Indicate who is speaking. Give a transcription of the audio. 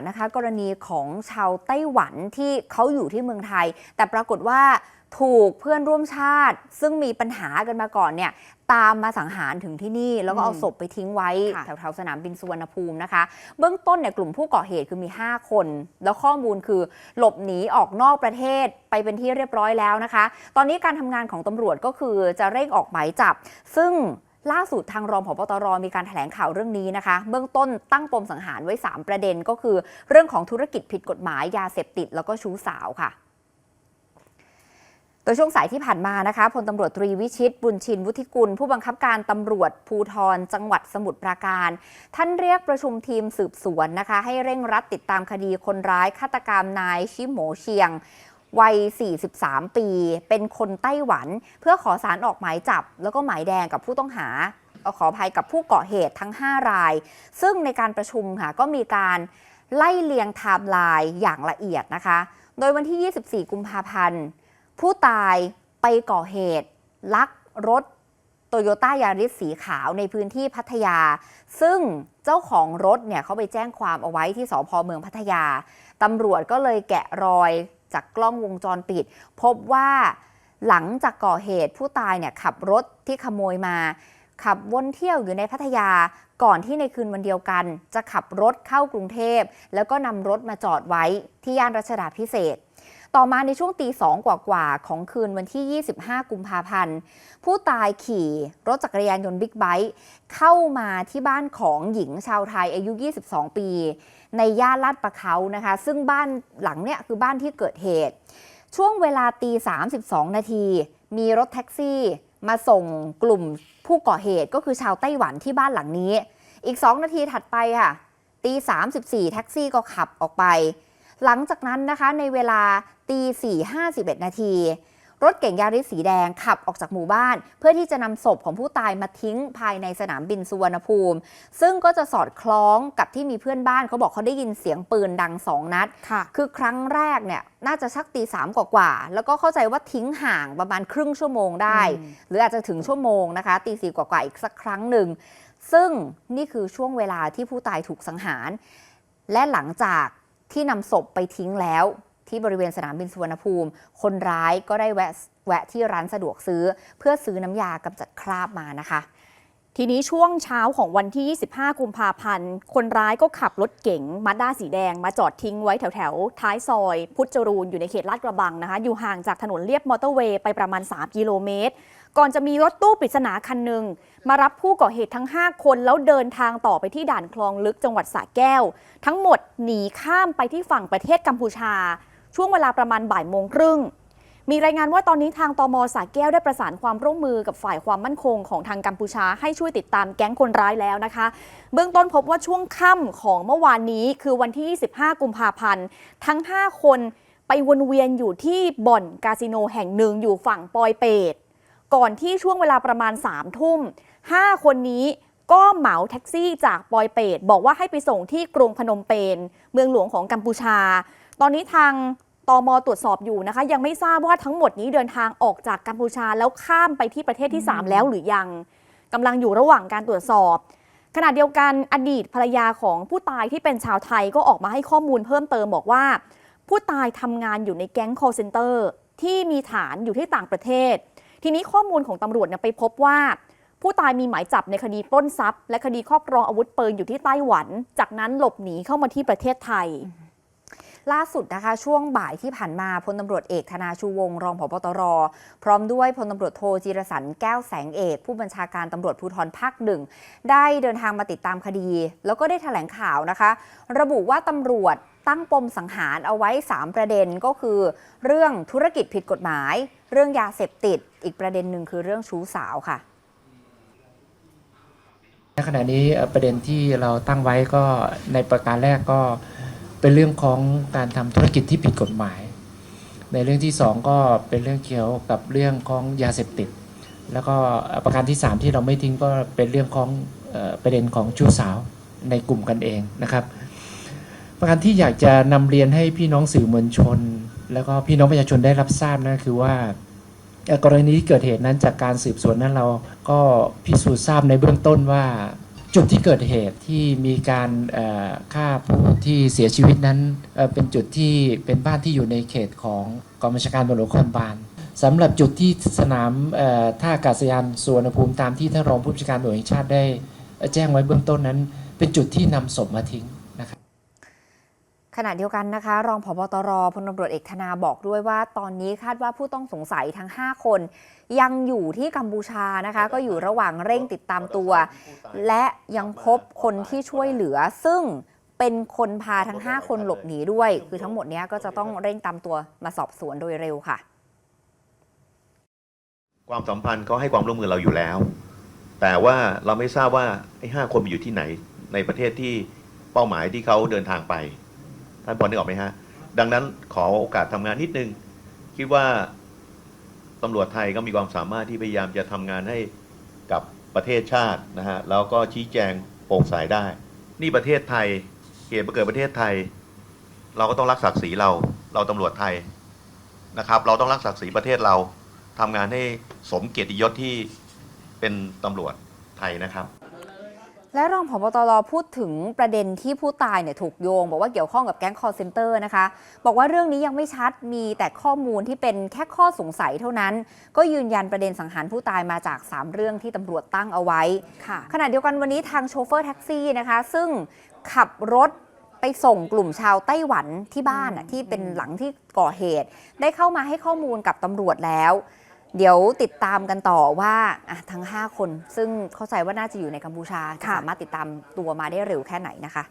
Speaker 1: ารนะคะ กรณีของชาวไต้หวันที่เขาอยู่ที่เมืองไทย แต่ปรากฏว่าถูกเพื่อนร่วมชาติ ซึ่งมีปัญหากันมาก่อนเนี่ยตามมาสังหารถึงที่นี่ แล้วก็เอา
Speaker 2: อืม
Speaker 1: ศพไปทิ้งไว้
Speaker 2: ค่ะ
Speaker 1: แถวๆสนามบินสุวรรณภูมินะคะ เบื้องต้นเนี่ยกลุ่มผู้ก่อเหตุคือมี 5 คน แล้วข้อมูลคือหลบหนีออกนอกประเทศไปเป็นที่เรียบร้อยแล้วนะคะ ตอนนี้การทำงานของตำรวจก็คือจะเร่งออกหมายจับ ซึ่ง ล่าสุดทางรองผบตรมีการแถลงข่าวเรื่องนี้นะคะ เบื้องต้นตั้งปมสังหารไว้ 3 ประเด็นก็คือ เรื่องของธุรกิจผิดกฎหมายยาเสพติดแล้วก็ชู้สาวค่ะโดยช่วงสายที่ผ่านมานะคะพลตำรวจตรีวิชิต บุญชินวุฒิกุล ผู้บังคับการตำรวจภูธรจังหวัดสมุทรปราการ ท่านเรียกประชุมทีมสืบสวนนะคะ ให้เร่งรัดติดตามคดีคนร้ายฆาตกรรมนายชิโหมเชียง วัย 43 ปี เป็นคนไต้หวัน เพื่อขอสารออกหมายจับ แล้วก็หมายแดงกับผู้ต้องหาขออภัยกับผู้ก่อเหตุทั้ง 5 ราย ซึ่งในการประชุมค่ะก็มีการไล่เลียงไทม์ไลน์อย่างละเอียดนะคะ โดยวันที่ 24 กุมภาพันธ์ ผู้ตายไปก่อเหตุ ลักรถโตโยต้ายาริสสีขาวในพื้นที่พัทยา ซึ่งเจ้าของรถเนี่ยเขาไปแจ้งความเอาไว้ที่สพเมืองพัทยา ตำรวจก็เลยแกะรอย จากกล้องวงจรปิด พบว่าหลังจากก่อเหตุผู้ตายเนี่ยขับรถที่ขโมยมา ขับวนเที่ยวอยู่ในพัทยาก่อนที่ในคืนวันเดียวกัน จะขับรถเข้ากรุงเทพ แล้วก็นำรถมาจอดไว้ที่ย่านรัชดาพิเศษ ต่อมาในช่วงตีสองกว่าๆของคืนวันที่ 25 กุมภาพันธ์ ผู้ตายขี่รถจักรยานยนต์บิ๊กไบค์เข้ามาที่บ้านของหญิงชาวไทยอายุ 22 ปี ในย่านลาดประเขานะคะ ซึ่งบ้านหลังเนี่ยคือบ้านที่เกิดเหตุ ช่วงเวลาตี32 นาที มีรถแท็กซี่มาส่งกลุ่มผู้ก่อเหตุก็คือชาวไต้หวันที่บ้านหลังนี้ อีก 2 นาทีถัดไปค่ะตี34แท็กซี่ก็ขับออกไป หลังจากนั้นนะคะในเวลา ตีสี่ห้าสิบเอ็ดนาที รถเก๋งยาริสสีแดงขับออกจากหมู่บ้าน เพื่อที่จะนำศพของผู้ตายมาทิ้งภายในสนามบินสุวรรณภูมิ ซึ่งก็จะสอดคล้องกับที่มีเพื่อนบ้านเขาบอกเขาได้ยินเสียงปืนดังสองนัด
Speaker 2: ค่ะ
Speaker 1: คือครั้งแรกเนี่ยน่าจะชักตีสามกว่าๆแล้วก็เข้าใจว่าทิ้งห่างประมาณครึ่งชั่วโมงได้
Speaker 2: อืม
Speaker 1: หรืออาจจะถึงชั่วโมงนะคะตีสี่กว่าๆอีกสักครั้งหนึ่งซึ่งนี่คือช่วงเวลาที่ผู้ตายถูกสังหาร และหลังจากที่นำศพไปทิ้งแล้ว ที่บริเวณสนามบินสุวรรณภูมิ คนร้ายก็ได้แวะแวะที่ร้านสะดวกซื้อ เพื่อซื้อน้ำยากำจัดคราบมานะคะ
Speaker 2: ทีนี้ช่วงเช้าของวันที่ 25 กุมภาพันธ์ คนร้ายก็ขับรถเก๋งมาด้าสีแดง มาจอดทิ้งไว้แถวแถวท้ายซอย พุทธจรูนอยู่ในเขตลาดกระบังนะคะ อยู่ห่างจากถนนเลียบมอเตอร์เวย์ไปประมาณ 3 กิโลเมตร ก่อนจะมีรถตู้ปริศนาคันหนึ่งมารับผู้ก่อเหตุทั้ง 5 คนแล้วเดินทางต่อไปที่ด่านคลองลึกจังหวัดสระแก้ว ทั้งหมดหนีข้ามไปที่ฝั่งประเทศกัมพูชา ช่วงเวลาประมาณบ่ายโมงครึ่ง มีรายงานว่าตอนนี้ทางตมสาแก้วได้ประสานความร่วมมือกับฝ่ายความมั่นคงของทางกัมพูชาให้ช่วยติดตามแก๊งคนร้ายแล้วนะคะ เบื้องต้นพบว่าช่วงค่ำของเมื่อวานนี้คือวันที่ 25 กุมภาพันธ์ ทั้ง 5 คนไปวนเวียนอยู่ที่บ่อนคาสิโนแห่งหนึ่งอยู่ฝั่งปอยเปตก่อนที่ช่วงเวลาประมาณ3ทุ่ม5คนนี้ก็เหมาแท็กซี่จากปอยเปตบอกว่าให้ไปส่งที่กรุงพนมเปญเมืองหลวงของกัมพูชา ตอนนี้ทางตมตรวจสอบอยู่นะคะ ยังไม่ทราบว่าทั้งหมดนี้เดินทางออกจากกัมพูชาแล้วข้ามไปที่ประเทศที่ 3 แล้วหรือยังกำลังอยู่ระหว่างการตรวจสอบ ขณะเดียวกันอดีตภรรยาของผู้ตายที่เป็นชาวไทยก็ออกมาให้ข้อมูลเพิ่มเติมบอกว่า ผู้ตายทำงานอยู่ในแก๊ง call center ที่มีฐานอยู่ที่ต่างประเทศ ทีนี้ข้อมูลของตำรวจเนี่ยไปพบว่า ผู้ตายมีหมายจับในคดีปล้นทรัพย์ และคดีครอบครองอาวุธปืนอยู่ที่ไต้หวัน จากนั้นหลบหนีเข้ามาที่ประเทศไทย
Speaker 1: ล่าสุดนะคะ ช่วงบ่ายที่ผ่านมาพลตำรวจเอกธนาชูวงรองผบตร พร้อมด้วยพลตำรวจโทจิรสันแก้วแสงเอก ผู้บัญชาการตำรวจภูธรภาคหนึ่งได้เดินทางมาติดตามคดี แล้วก็ได้แถลงข่าวนะคะ ระบุว่าตำรวจตั้งปมสังหารเอาไว้ 3 ประเด็นก็คือ เรื่องธุรกิจผิดกฎหมาย เรื่องยาเสพติด อีกประเด็นหนึ่งคือเรื่องชู้สาวค่ะ
Speaker 3: ในขณะนี้ประเด็นที่เราตั้งไว้ก็ในประการแรกก็ เป็นเรื่องของการทำธุรกิจที่ผิดกฎหมาย ในเรื่องที่สองก็เป็นเรื่องเกี่ยวกับเรื่องของยาเสพติด แล้วก็ประการที่สามที่เราไม่ทิ้งก็เป็นเรื่องของออประเด็นของชู้สาวในกลุ่มกันเองนะครับ ประการที่อยากจะนำเรียนให้พี่น้องสื่อมวลชน แล้วก็พี่น้องประชาชนได้รับทราบนะคือว่ากรณีที่เกิดเหตุนั้นจากการสืบสวนนั้นเราก็พิสูจน์ทราบในเบื้องต้นว่า จุดที่เกิดเหตุที่มีการฆ่าผู้ที่เสียชีวิตนั้นเเป็นจุดที่เป็นบ้านที่อยู่ในเขตของกองบัญชาการตำรวจนครบาลสำหรับจุดที่สนามท่าอากาศยานสุวรรณภูมิตามที่ท่านรองผู้บัญชาการตำรวจแห่งชาติได้ แจ้งไว้เบื้องต้นนั้น เป็นจุดที่นำศพมาทิ้ง
Speaker 1: ขณะเดียวกันนะคะ รองผบตรพลตำรวจเอกธนาบอกด้วยว่า ตอนนี้คาดว่าผู้ต้องสงสัยทั้ง 5 คน ยังอยู่ที่กัมพูชานะคะ ก็อยู่ระหว่างเร่งติดตามตัว และยังพบคนที่ช่วยเหลือ ซึ่งเป็นคนพาทั้ง 5 คนหลบหนีด้วย คือทั้งหมดนี้ก็จะต้องเร่งตามตัวมาสอบสวนโดยเร็วค่ะ
Speaker 4: ความสัมพันธ์เขาให้ความร่วมมือเราอยู่แล้ว แต่ว่าเราไม่ทราบว่าไอ้ห้าคนมันอยู่ที่ไหนในประเทศที่เป้าหมายที่เขาเดินทางไป ท่านพอนึกออกไหมฮะ ดังนั้นขอโอกาสทำงานนิดนึง คิดว่าตำรวจไทยก็มีความสามารถที่พยายามจะทำงานให้กับประเทศชาตินะฮะแล้วก็ชี้แจงโปร่งใสได้ นี่ประเทศไทยเหตุมาเกิดประเทศไทย เราก็ต้องรักศักดิ์ศรีเรา เราตำรวจไทยนะครับ เราต้องรักศักดิ์ศรีประเทศเราทำงานให้สมเกียรติยศที่เป็นตำรวจไทยนะครับ
Speaker 1: และรองผบตรพูดถึงประเด็นที่ผู้ตายเนี่ยถูกโยง บอกว่าเกี่ยวข้องกับแก๊งคอร์เซนเตอร์นะคะ บอกว่าเรื่องนี้ยังไม่ชัดมีแต่ข้อมูลที่เป็นแค่ข้อสงสัยเท่านั้น ก็ยืนยันประเด็นสังหารผู้ตายมาจาก 3 เรื่องที่ตำรวจตั้งเอาไว้
Speaker 2: ค่ะ
Speaker 1: ขณะเดียวกันวันนี้ทางโชเฟอร์แท็กซี่นะคะ ซึ่งขับรถไปส่งกลุ่มชาวไต้หวันที่บ้านน่ะที่เป็นหลังที่ก่อเหตุ ได้เข้ามาให้ข้อมูลกับตำรวจแล้ว เดี๋ยวติดตามกันต่อว่าอะทั้ง 5 คน ซึ่งเข้าใจว่าน่าจะอยู่ในกัมพูชาจะ
Speaker 2: ค่ะ
Speaker 1: สามารถติดตามตัวมาได้เร็วแค่ไหนนะคะ